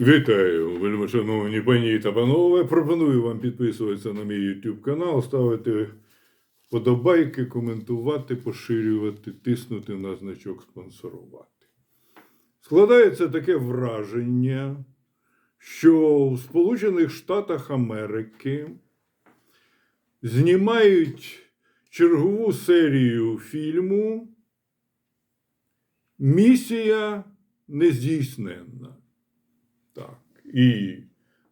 Вітаю, вельмишановні пані та панове. Пропоную вам підписуватися на мій YouTube канал, ставити подобайки, коментувати, поширювати, тиснути на значок спонсорувати. Складається таке враження, що в Сполучених Штатах Америки знімають чергову серію фільму Місія нездійсненна. І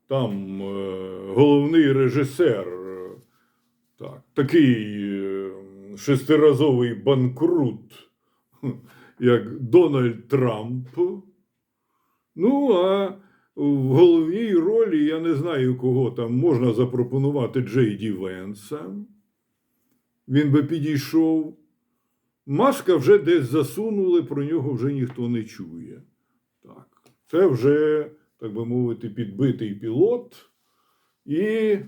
там е, головний режисер, е, так, такий е, шестиразовий банкрут, як Дональд Трамп. Ну, а в головній ролі я не знаю, кого там можна запропонувати Джей Ді Венса. Він би підійшов. Маска вже десь засунули, про нього вже ніхто не чує. Так. Це вже, так би мовити, підбитий пілот, і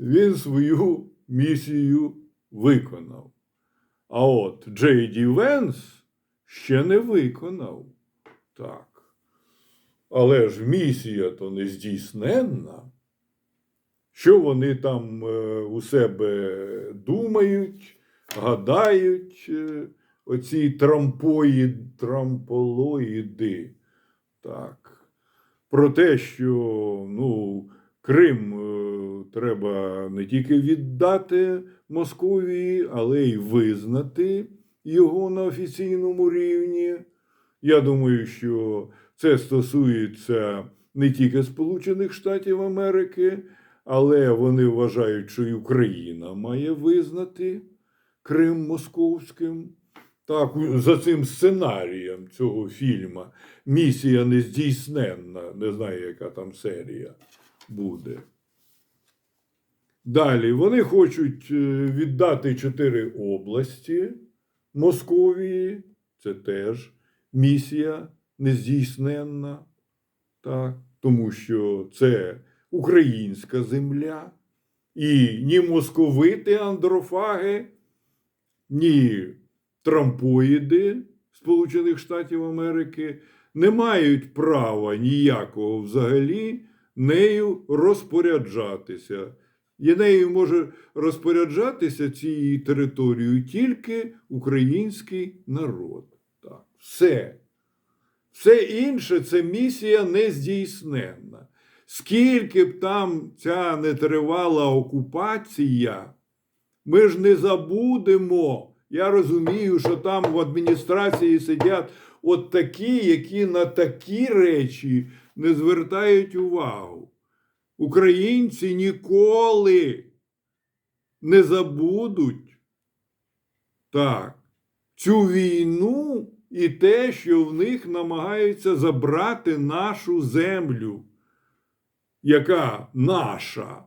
він свою місію виконав. А от Джей Ді Венс ще не виконав. Так. Але ж місія то не здійсненна. Що вони там е, у себе думають, гадають, е, оці трампоїд, трамполоїди. Так. Про те, що ну, Крим е, треба не тільки віддати Московії, але й визнати його на офіційному рівні. Я думаю, що це стосується не тільки Сполучених Штатів Америки, але вони вважають, що і Україна має визнати Крим московським. Так, за цим сценарієм цього фільму місія нездійсненна, не знаю, яка там серія буде. Далі вони хочуть е, віддати чотири області Московії. Це теж місія нездійсненна, так, тому що це українська земля, і ні московити андрофаги, ні трампоїди Сполучених Штатів Америки не мають права ніякого взагалі нею розпоряджатися. І нею може розпоряджатися цією територією тільки український народ. Так, все. Все інше це місія нездійсненна. Скільки б там ця не тривала окупація, ми ж не забудемо. Я розумію, що там в адміністрації сидять от такі, які на такі речі не звертають увагу. Українці ніколи не забудуть так, цю війну і те, що в них намагаються забрати нашу землю, яка наша,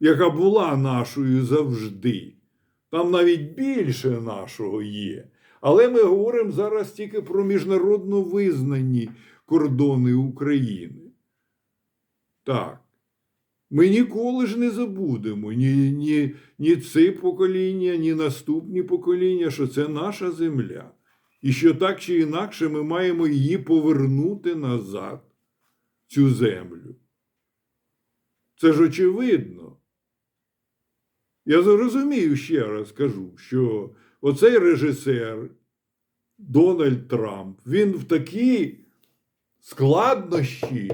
яка була нашою завжди. Там навіть більше нашого є. Але ми говоримо зараз тільки про міжнародно визнані кордони України. Так. Ми ніколи ж не забудемо ні, ні, ні це покоління, ні наступні покоління, що це наша земля. І що так чи інакше ми маємо її повернути назад, цю землю. Це ж очевидно. Я зрозумію ще раз кажу, що оцей режисер Дональд Трамп, він в такі складнощі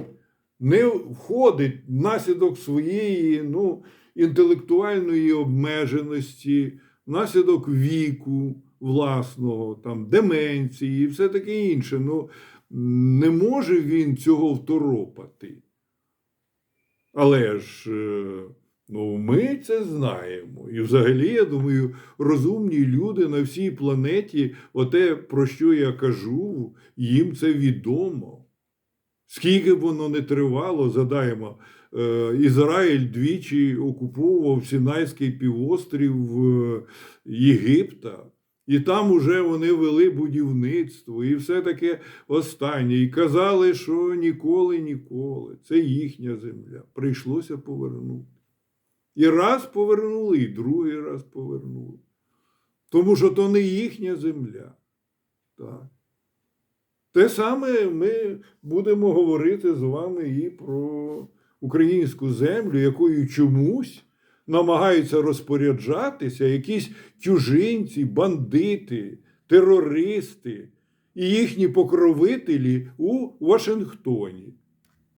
не входить внаслідок своєї ну, інтелектуальної обмеженості, внаслідок віку власного, там, деменції і все таке інше. Ну, не може він цього второпати. Але ж. Ну, ми це знаємо. І взагалі, я думаю, розумні люди на всій планеті, оте, про що я кажу, їм це відомо. Скільки б воно не тривало, задаємо, е, Ізраїль двічі окуповував Сінайський півострів е, Єгипта. І там уже вони вели будівництво, і все таке останнє. І казали, що ніколи, ніколи. Це їхня земля. Прийшлося повернути. І раз повернули, і другий раз повернули. Тому що то не їхня земля. Так. Те саме ми будемо говорити з вами і про українську землю, якою чомусь намагаються розпоряджатися якісь чужинці, бандити, терористи і їхні покровителі у Вашингтоні.